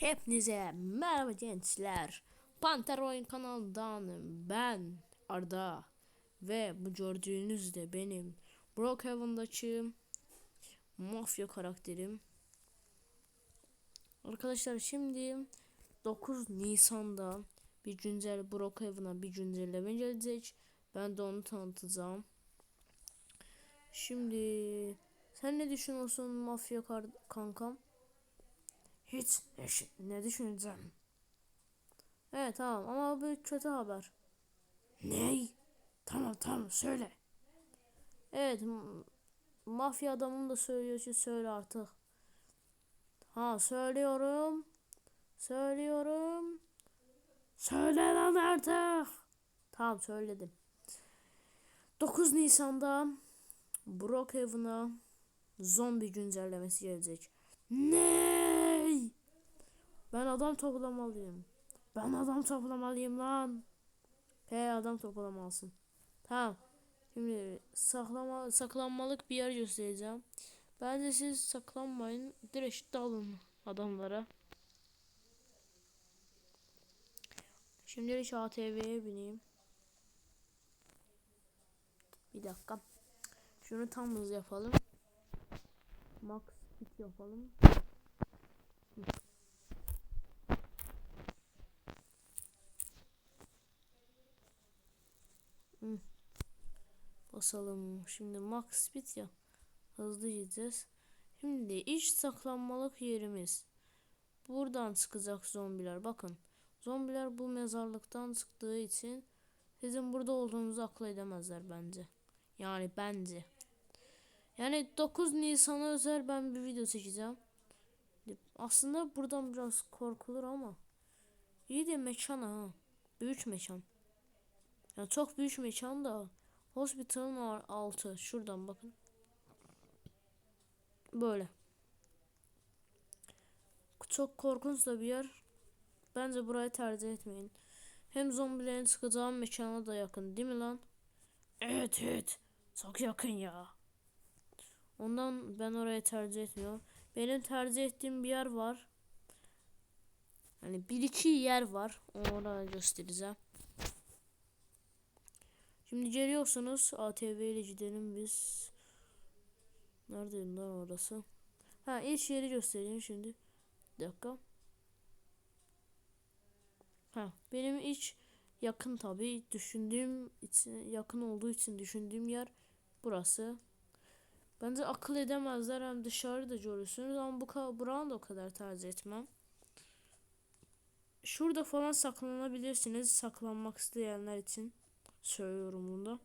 Hepinize merhaba gençler. Panter Oyun kanalından ben Arda ve bu gördüğünüz de benim Brookhaven'daki mafya karakterim. Arkadaşlar şimdi 9 Nisan'da bir güncel Brookhaven'a bir güncelleme gelecek. Ben de onu tanıtacağım. Şimdi sen ne düşünüyorsun mafya kankam? Hiç ne, ne düşüneceğim? Evet tamam ama bu kötü haber. Ney? Tamam tamam söyle. Evet mafya adamım da söylüyor ki söyle artık. Ha söylüyorum. Söylüyorum. Söyle lan artık. Tamam söyledim. 9 Nisan'da Brookhaven'a zombi güncellemesi gelecek. Ne? Ben adam toplamalıyım. Ben adam toplamalıyım lan. He adam toplamalısın. Tamam. Şimdi saklama, saklanmalık bir yer göstereceğim. Bence siz saklanmayın. Direkt dalın adamlara. Şimdi ATV'ye bineyim. Bir dakika. Şunu tam hız yapalım. Max speed yapalım. Basalım. Şimdi max speed ya. Hızlı gideceğiz. Şimdi iç saklanmalık yerimiz. Buradan çıkacak zombiler. Bakın. Zombiler bu mezarlıktan çıktığı için sizin burada olduğunuzu akıl edemezler bence. Yani bence. Yani 9 Nisan'a özel ben bir video çekeceğim. Aslında buradan biraz korkulur ama. İyi de mekan ha. Büyük mekan. Yani çok büyük mekan da. Hospital'ın altı. Şuradan bakın. Böyle. Çok korkunç da bir yer. Bence burayı tercih etmeyin. Hem zombilerin çıkacağı mekana da yakın değil mi lan? Evet evet. Çok yakın ya. Ondan ben orayı tercih etmiyorum. Benim tercih ettiğim bir yer var. Hani bir iki yer var. Onu göstereceğim. Şimdi geliyorsunuz. ATV ile gidelim biz. Nerede lan orası? Ha ilk yeri göstereyim şimdi. Bir dakika. Ha benim iç yakın tabi düşündüğüm için yakın olduğu için düşündüğüm yer burası. Bence akıl edemezler hem dışarıda görürsünüz ama bu buranı da o kadar tercih etmem. Şurada falan saklanabilirsiniz saklanmak isteyenler için söylüyorum bunda.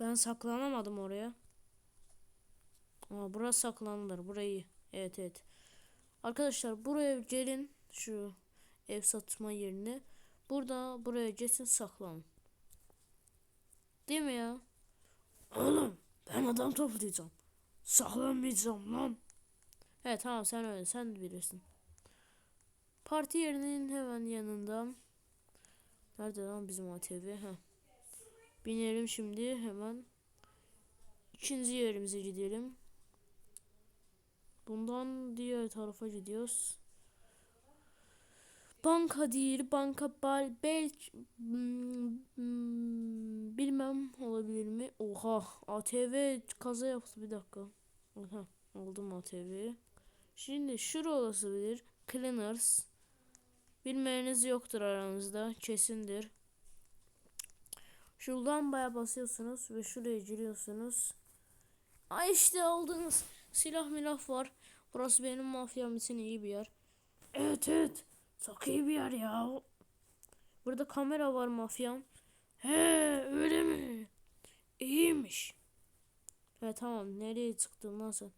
Ben saklanamadım oraya. Ama burası saklanılır. Burayı. Evet evet. Arkadaşlar buraya gelin. Şu ev satma yerine. Burada buraya geçin saklanın. Değil mi ya? Oğlum ben adam toplayacağım. Saklanmayacağım lan. Evet tamam sen öyle sen bilirsin. Parti yerinin hemen yanında. Nerede lan bizim ATV? Ha. Binelim şimdi hemen. İkinci yerimize gidelim. Bundan diğer tarafa gidiyoruz. Banka değil, banka bal belki hmm, hmm, bilmem olabilir mi? Oha, ATV kaza yaptı bir dakika. Oha, aldım ATV. Şimdi şura olabilir. Cleaners. Bilmeyeniz yoktur aranızda. Kesindir. Şuradan baya basıyorsunuz ve şuraya giriyorsunuz. Ay işte aldığınız silah milah var. Burası benim mafyam için iyi bir yer. Evet evet. Çok iyi bir yer ya. Burada kamera var mafyam. He öyle mi? İyiymiş. Evet tamam nereye çıktın nasıl?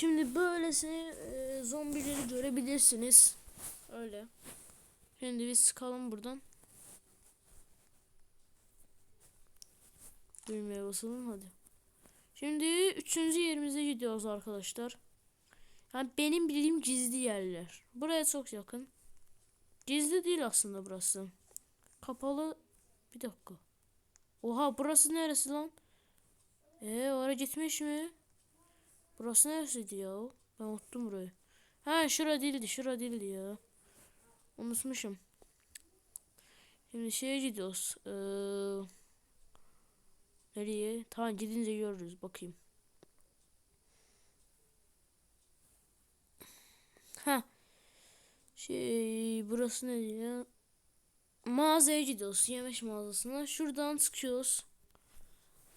Şimdi böylesine e, zombileri görebilirsiniz. Öyle. Şimdi biz çıkalım buradan. Düğmeye basalım hadi. Şimdi üçüncü yerimize gidiyoruz arkadaşlar. Yani benim bildiğim gizli yerler. Buraya çok yakın. Gizli değil aslında burası. Kapalı. Bir dakika. Oha burası neresi lan? Bunlara gitmiş mi? Burası neresiydi ya? Ben unuttum burayı. Ha şura değildi şura değildi ya. Unutmuşum. Şimdi şeye gidiyoruz. Ee, nereye? Tamam gidince görürüz. Bakayım. Ha. Şey burası ne ya? Mağazaya gidiyoruz. Yemek mağazasına. Şuradan çıkıyoruz.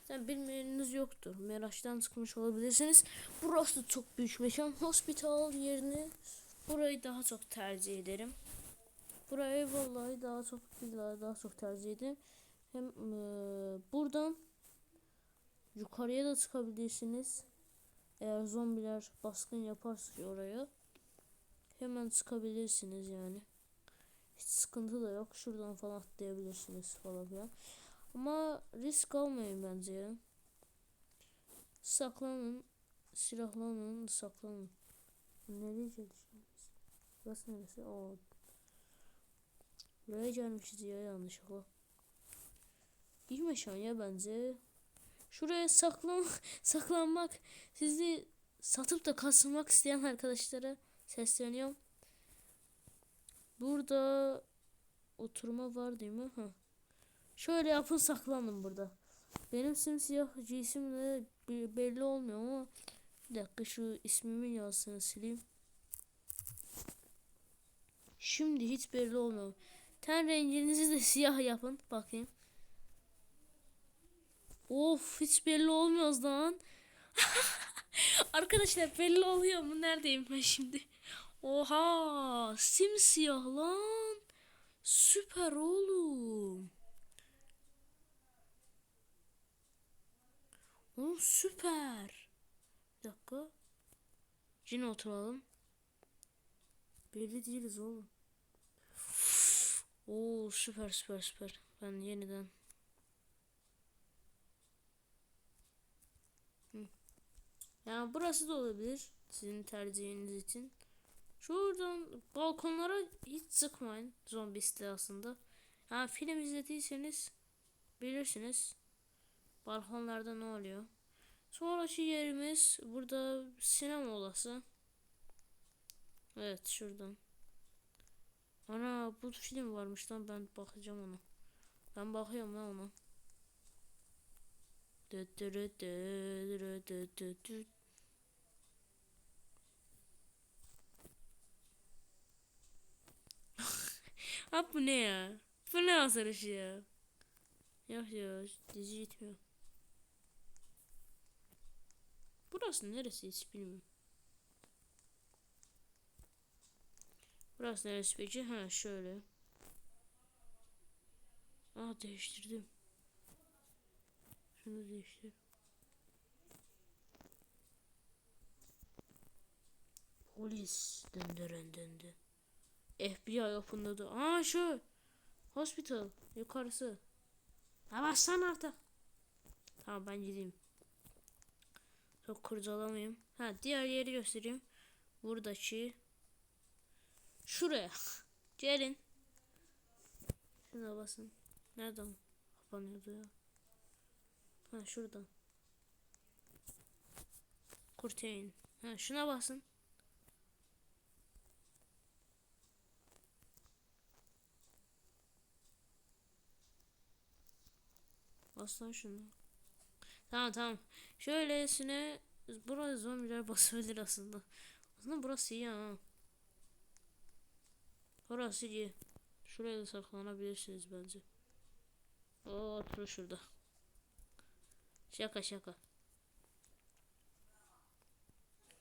Sen bilmeyeniniz yoktur. Meraç'tan çıkmış olabilirsiniz. Burası çok büyük mekan. Hospital yerini burayı daha çok tercih ederim. Burayı vallahi daha çok billahi daha çok tercih ederim. Hem e, buradan yukarıya da çıkabilirsiniz. Eğer zombiler baskın yaparsa oraya hemen çıkabilirsiniz yani. Hiç sıkıntı da yok. Şuradan falan atlayabilirsiniz falan filan. Ama risk almayın bence ya. Saklanın. Silahlanın. Saklanın. Nereye gelişiyoruz? Burası neresi? Oo. Buraya gelmişiz ya yanlışlıkla. İyi meşan ya bence. Şuraya saklan saklanmak sizi satıp da kasılmak isteyen arkadaşlara sesleniyorum. Burada oturma var değil mi? Ha. Şöyle yapın saklanın burada. Benim simsiyah cisim de be- belli olmuyor ama bir dakika şu ismimin yazısını sileyim. Şimdi hiç belli olmuyor. Ten renginizi de siyah yapın. Bakayım. Of hiç belli olmuyor lan. Arkadaşlar belli oluyor mu? Neredeyim ben şimdi? Oha simsiyah lan. Süper oğlum. Oğlum süper. Bir dakika. Yine oturalım. Belli değiliz oğlum. Oo süper süper süper. Ben yeniden. Hı. Yani burası da olabilir. Sizin tercihiniz için. Şuradan balkonlara hiç sıkmayın. Zombi istilasında. Ha film izlediyseniz bilirsiniz. Balkonlarda ne oluyor? Sonraki yerimiz burada sinema odası. Evet şuradan. Ana bu film varmış lan ben bakacağım ona. Ben bakıyorum lan ona. Abi bu ne ya? Bu ne hasarışı ya? Yok ya dizi gitmiyor. Burası neresi hiç bilmiyorum. Burası neresi peki? Ha şöyle. Aa değiştirdim. Şunu değiştir. Polis döndüren döndü. FBI openladı. Aa şu. Hospital. Yukarısı. Ha bassana artık. Tamam ben gideyim. Çok kurcalamayayım. Ha diğer yeri göstereyim. Buradaki. Şuraya. Gelin. Şuna basın. Nereden kapanıyordu ya? Ha şuradan. Kurtayın. Ha şuna basın. Basın şunu. Tamam tamam. Şöylesine burası zombiler basabilir aslında. Aslında burası iyi ha. Burası iyi. Şuraya da saklanabilirsiniz bence. Oo otur şurada. Şaka şaka.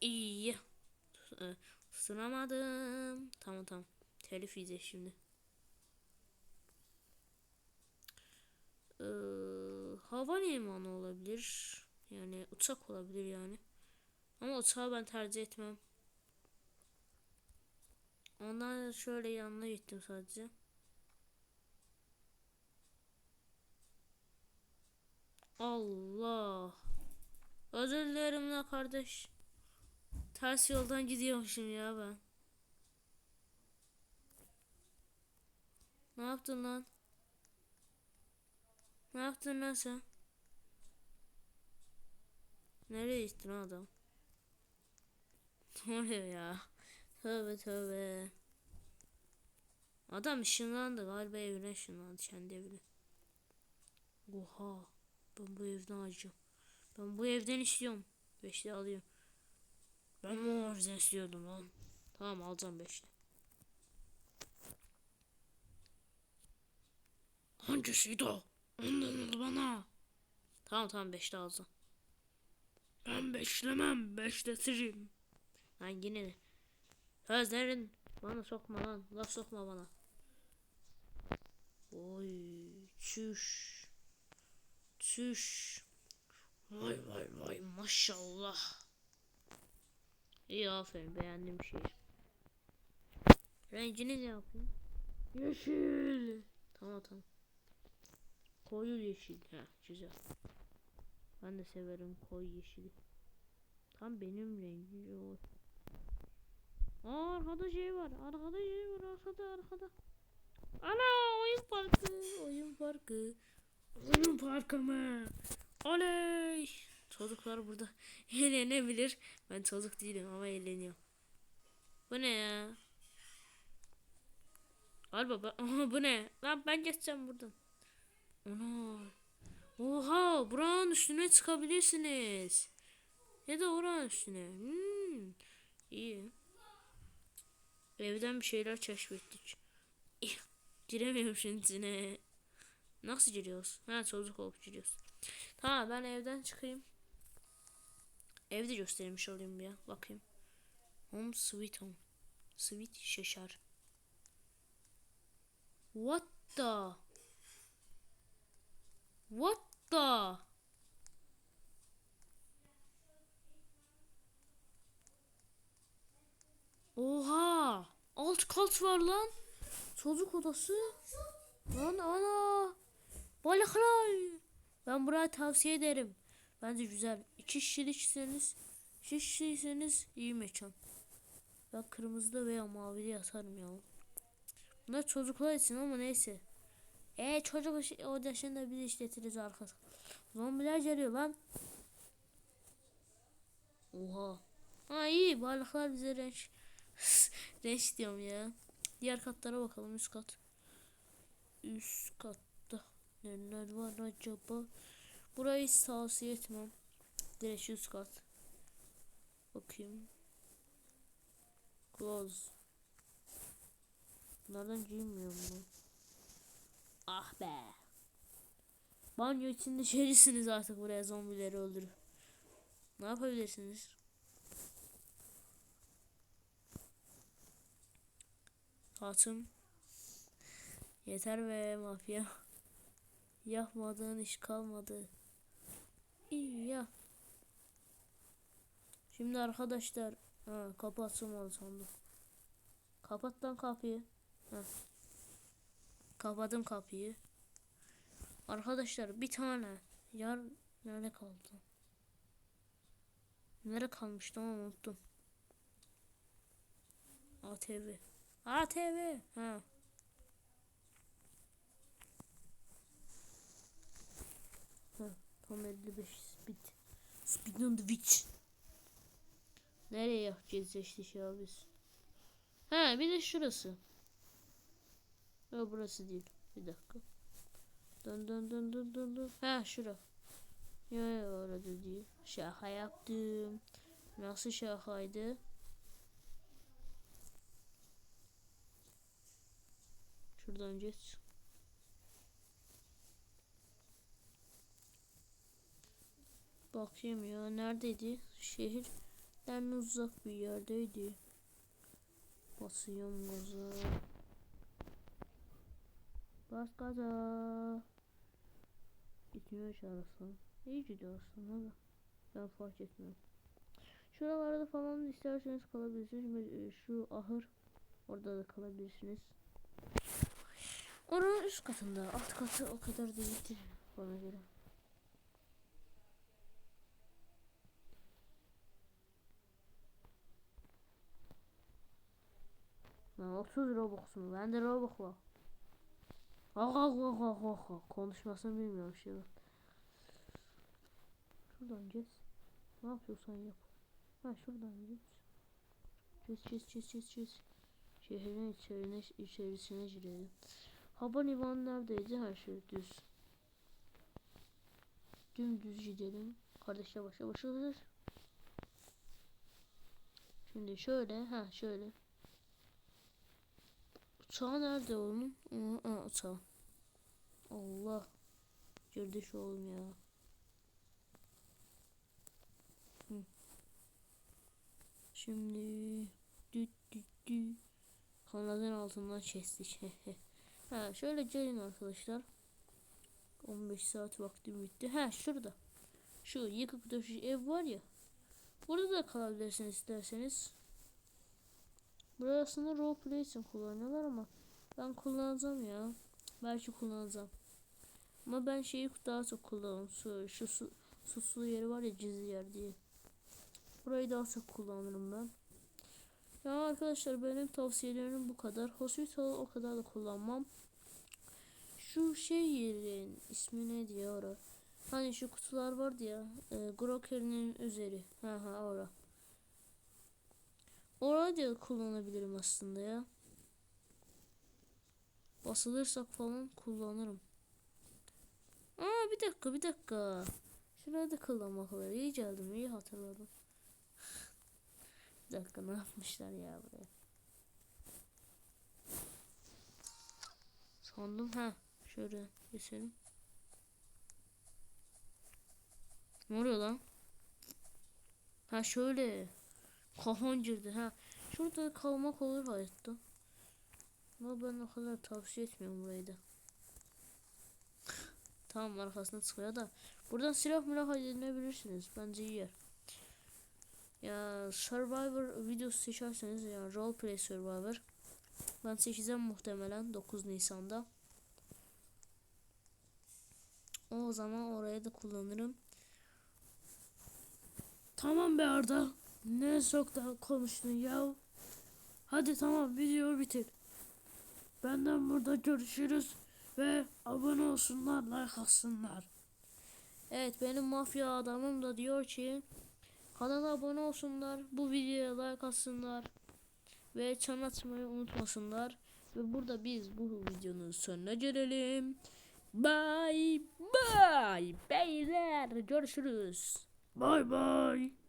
İyi. Ee, Tutunamadım. Tamam tamam. Telif yiyeceğiz şimdi. Ee, hava limanı olabilir. Yani uçak olabilir yani. Ama uçağı ben tercih etmem. Ondan şöyle yanına gittim sadece. Allah. Özür dilerim la kardeş. Ters yoldan gidiyormuşum ya ben. Ne yaptın lan? Ne yaptın lan sen? Nereye gittin adam? Ne oluyor ya? Tövbe tövbe. Adam ışınlandı galiba evine ışınlandı kendi evine. Oha. Ben bu evden alacağım. Ben bu evden istiyorum. Beşli alıyorum. Ben bu evden istiyordum lan. Tamam alacağım beşli. Hangisiydi o? Ondan bana. Tamam tamam beşli alacağım. Ben beşlemem. Beşletirim. Lan yine de. Sözlerin bana sokma lan. Laf sokma bana. Oy çüş. Çüş. Vay vay vay maşallah. İyi aferin beğendim şiir. Rengini ne yapayım? Yeşil. Tamam tamam. Koyu yeşil. Ha güzel. Ben de severim koyu yeşili. Tam benim rengim o. Aa arkada şey var. Arkada şey var. Arkada arkada. Ana oyun parkı. Oyun parkı. Oyun parkı mı? Oley. Çocuklar burada eğlenebilir. Ben çocuk değilim ama eğleniyorum. Bu ne ya? Galiba ben... Aha, bu ne? Lan ben geçeceğim buradan. Ana. Oha buranın üstüne çıkabilirsiniz. Ya da oranın üstüne. Hmm, iyi. Evden bir şeyler keşfettik. İh, Giremiyorum şimdi. Nasıl giriyoruz? Ha çocuk olup giriyoruz. Tamam ben evden çıkayım. Evde göstermiş olayım ya. Bakayım. Home sweet home. Sweet şeşer. What the? What the? Oha! Alt kat var lan. Çocuk odası. Lan ana. Balıklar. Ben burayı tavsiye ederim. Bence güzel. İki kişilikseniz, iki kişiyseniz iyi mekan. Ben kırmızıda veya mavide yatarım ya. Bunlar çocuklar için ama neyse. E çocuk odasında biz işletiriz arkadaşlar. Zombiler geliyor lan. Oha. Ha iyi balıklar bize renk. renk diyorum ya. Diğer katlara bakalım üst kat. Üst katta neler var acaba? Burayı tavsiye etmem. Direkt üst kat. Bakayım. Close. Bunlardan giymiyorum mu? Ah be. Banyo içinde şerisiniz artık buraya zombileri öldürüp. Ne yapabilirsiniz? Hatun. Yeter be mafya. Yapmadığın iş kalmadı. İyi ya. Şimdi arkadaşlar ha, kapatsın onu sandım. Kapat lan kapıyı. Ha. Kapadım kapıyı. Arkadaşlar bir tane yar nerede kaldı? Nerede kalmıştı ama unuttum. ATV. ATV. Ha. Ha. Tam 55 speed. Speed on the witch. Nereye yapacağız işte şey? Ha bir de şurası. Yok burası değil. Bir dakika. Dön dön dön dön dön dön. Ha şura. Yok yok orada değil. Şaka yaptım. Nasıl şakaydı? Şuradan geç. Bakayım ya neredeydi? Şehirden uzak bir yerdeydi. Basıyorum gaza. Bas gaza. Gitmiyor şarası. İyi gidiyor aslında da. Ben fark etmiyorum. Şuralarda falan isterseniz kalabilirsiniz. E, Şu ahır. Orada da kalabilirsiniz. Oranın üst katında. Alt katı o kadar değildir bana göre. Lan 30 Robux mu? Bende Robux var. Ah ah ah ah ah ah. Konuşmasını bilmiyorum bak. Şuradan geç. Ne yapıyorsan yap. Ha şuradan git. Çiz çiz çiz çiz çiz. Şehrin içerine, içerisine girelim. Hava limanı neredeydi? Her şey düz. Dümdüz gidelim. Kardeş yavaş yavaş yavaş. Şimdi şöyle. Ha şöyle. Uçağı nerede oğlum? Aa, aa, uçağı. Allah. Girdi şu oğlum ya. Şimdi düt düt düt. Kanadın altından kestik. ha şöyle gelin arkadaşlar. 15 saat vaktim bitti. Ha şurada. Şu yıkık döşük ev var ya. Burada da kalabilirsiniz isterseniz. Burası aslında roleplay için kullanıyorlar ama ben kullanacağım ya. Belki kullanacağım. Ama ben şeyi daha çok kullanırım. Şu, şu su, suslu yeri var ya gizli yer diye. Burayı daha çok kullanırım ben. Ya arkadaşlar benim tavsiyelerim bu kadar. Hospital'ı o kadar da kullanmam. Şu şey yerin ismi neydi ya ora? Hani şu kutular vardı ya. E, Groker'in üzeri. Ha ha ora. Orayı da kullanabilirim aslında ya. Basılırsak falan kullanırım. Aa bir dakika bir dakika. Şurada da kullanmak var. İyi geldim iyi hatırladım. bir dakika ne yapmışlar ya buraya. Sandım ha. Şöyle geçelim. Ne oluyor lan? Ha şöyle. Kafan girdi ha. Şurada kalmak olur hayatta. Ama ben o kadar tavsiye etmiyorum burayı da. Tamam arkasına çıkıyor da. Buradan silah milah edinebilirsiniz. Bence iyi yer. Ya Survivor videosu seçerseniz ya Roleplay Survivor. Ben seçeceğim muhtemelen 9 Nisan'da. O zaman oraya da kullanırım. Tamam be Arda. Ne daha konuştun ya. Hadi tamam videoyu bitir. Benden burada görüşürüz ve abone olsunlar, like atsınlar. Evet benim mafya adamım da diyor ki kanala abone olsunlar, bu videoya like atsınlar ve çan atmayı unutmasınlar. Ve burada biz bu videonun sonuna gelelim. Bye bye beyler görüşürüz. Bye bye.